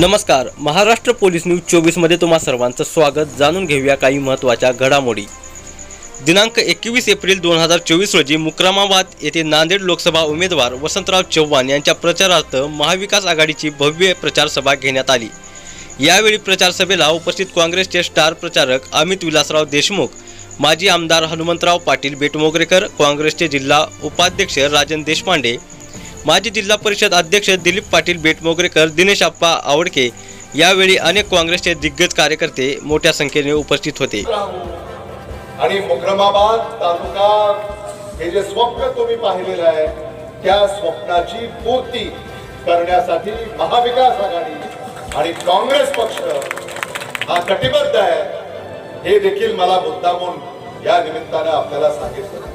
नमस्कार Maharashtra police news चोवीसमध्ये तुम्हा सर्वांचं स्वागत. जाणून घेऊया काही महत्त्वाच्या घडामोडी. दिनांक एकवीस एप्रिल दोन हजार चोवीस रोजी मुक्रामाबाद येथे नांदेड लोकसभा उमेदवार वसंतराव चव्हाण यांच्या प्रचारार्थ महाविकास आघाडीची भव्य प्रचार सभा घेण्यात आली. यावेळी प्रचार सभेला उपस्थित काँग्रेसचे स्टार प्रचारक अमित विलासराव देशमुख माजी आमदार हनुमंतराव पाटील बेटमोगरेकर काँग्रेसचे जिल्हा उपाध्यक्ष राजन देशपांडे माजी जिल्हा परिषद अध्यक्ष दिलीप पाटील बेटमोगरेकर दिनेश आप्पा आवडके यावेळी अनेक काँग्रेसचे दिग्गज कार्यकर्ते मोठ्या संख्येने उपस्थित होते. आणि मुक्रमाबाद तालुका हे जे स्वप्न तुम्ही पाहिलेलं आहे त्या स्वप्नाची पूर्ती करण्यासाठी महाविकास आघाडी आणि काँग्रेस पक्ष हा कटिबद्ध आहे. हे देखील मला मुद्दामून या निमित्तानं आपल्याला सांगितलं.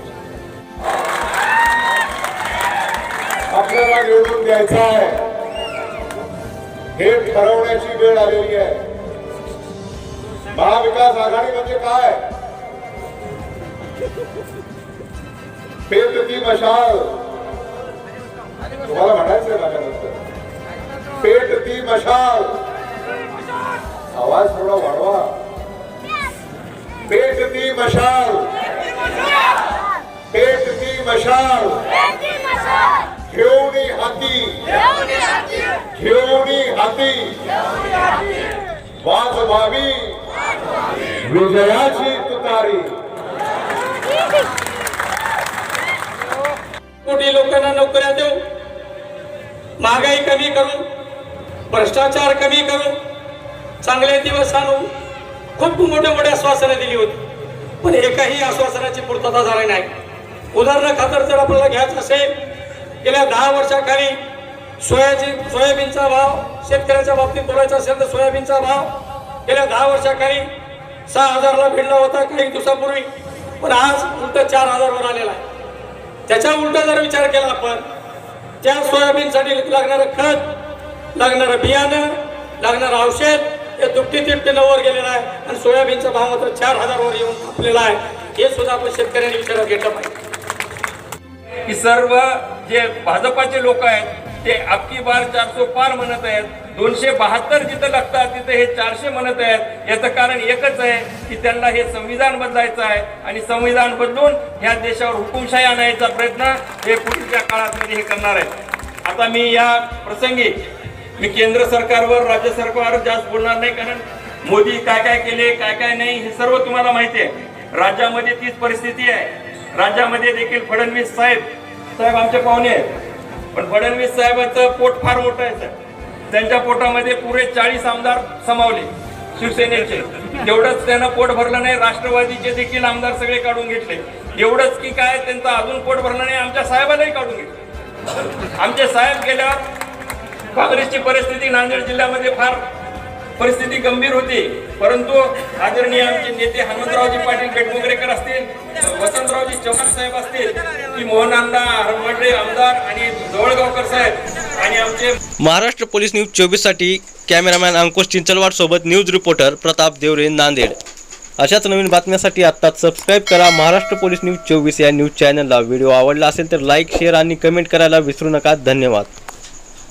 आपल्याला निवडून द्यायचं आहे. हे ठरवण्याची वेळ आलेली आहे. महाविकास आघाडी म्हणजे काय? पेटती मशाल. तुम्हाला म्हणायचंय माझ्यानंतर पेट ती मशाल. आवाज थोडा वाढवा. पेट ती मशाल. पेट ती मशाल. हाती वाज व्हावी विजयाची तुतारी। कोटी लोकांना नोकऱ्या देऊ महागाई कमी करू भ्रष्टाचार कमी करू चांगले दिवस आणू. खूप मोठ्या मोठ्या आश्वासनं दिली होती पण एकाही आश्वासनाची पूर्तता झाली नाही. उदाहरण खातर जर आपल्याला घ्यायचं असेल गेल्या दहा वर्षाखाली सोयाबीन सोयाबीनचा भाव शेतकऱ्याच्या बाबतीत बोलायचं असेल तर सोयाबीनचा भाव गेल्या दहा वर्षाखाली सहा हजारला भेटला होता काही दिवसापूर्वी. पण आज उलट चार हजारवर आलेला आहे. त्याच्या उलटा जर विचार केला आपण त्या सोयाबीनसाठी लागणारं खत लागणारं बियाणं लागणारं औषध हे दुपटी तिपटी नऊवर गेलेलं आहे आणि सोयाबीनचा भाव मात्र चार हजारवर येऊन थांबलेला आहे. हे सुद्धा आपण शेतकऱ्यांनी विचारात घेतलं पाहिजे. की सर्व जे भाजपाचे लोक आहेत ते अबकी बार चारशे पार म्हणत आहेत. दोनशे बहात्तर जिथं लागतात तिथे हे चारशे म्हणत आहेत. याचं कारण एकच आहे की त्यांना हे संविधान बदलायचं आहे आणि संविधान बदलून ह्या देशावर हुकुमशाही आणायचा प्रयत्न हे पुढच्या काळामध्ये हे करणार आहेत. आता मी या प्रसंगी मी केंद्र सरकारवर राज्य सरकारवर जास्त बोलणार नाही कारण मोदी काय काय केले काय काय नाही हे सर्व तुम्हाला माहिती आहे. राज्यामध्ये तीच परिस्थिती आहे. राज्यामध्ये देखील फडणवीस साहेब साहेब आमचे पाहुणे आहेत. पण फडणवीस साहेबांचं पोट फार मोठं आहे त्यांच्या पोटामध्ये पुरे चाळीस आमदार समावले शिवसेनेचे. एवढंच त्यांना पोट भरलं नाही राष्ट्रवादीचे देखील आमदार सगळे काढून घेतले. एवढंच की काय त्यांचं अजून पोट भरलं नाही आमच्या साहेबालाही काढून घेतले. आमचे साहेब गेल्यावर काँग्रेसची परिस्थिती नांदेड जिल्ह्यामध्ये फार परिस्थिती गंभीर होती. परंतु आदरणीय आमचे नेते हनुमंतरावजी पाटील बेटमोगरेकर असतील वसंतरावजी चव्हाण साहेब असतील की मोहनांना अण्णा आमदार आणि जवळगावकर साहेब आणि आमचे महाराष्ट्र पोलीस न्यूज चोवीससाठी कॅमेरामॅन अंकुश चिंचलवाड सोबत न्यूज रिपोर्टर प्रताप देवरे नांदेड. अशाच नवीन बातम्यासाठी आत्ताच सबस्क्राईब करा महाराष्ट्र पोलीस न्यूज चोवीस या न्यूज चॅनलला व्हिडिओ आवडला असेल तर लाईक शेअर आणि कमेंट करायला विसरू नका. धन्यवाद.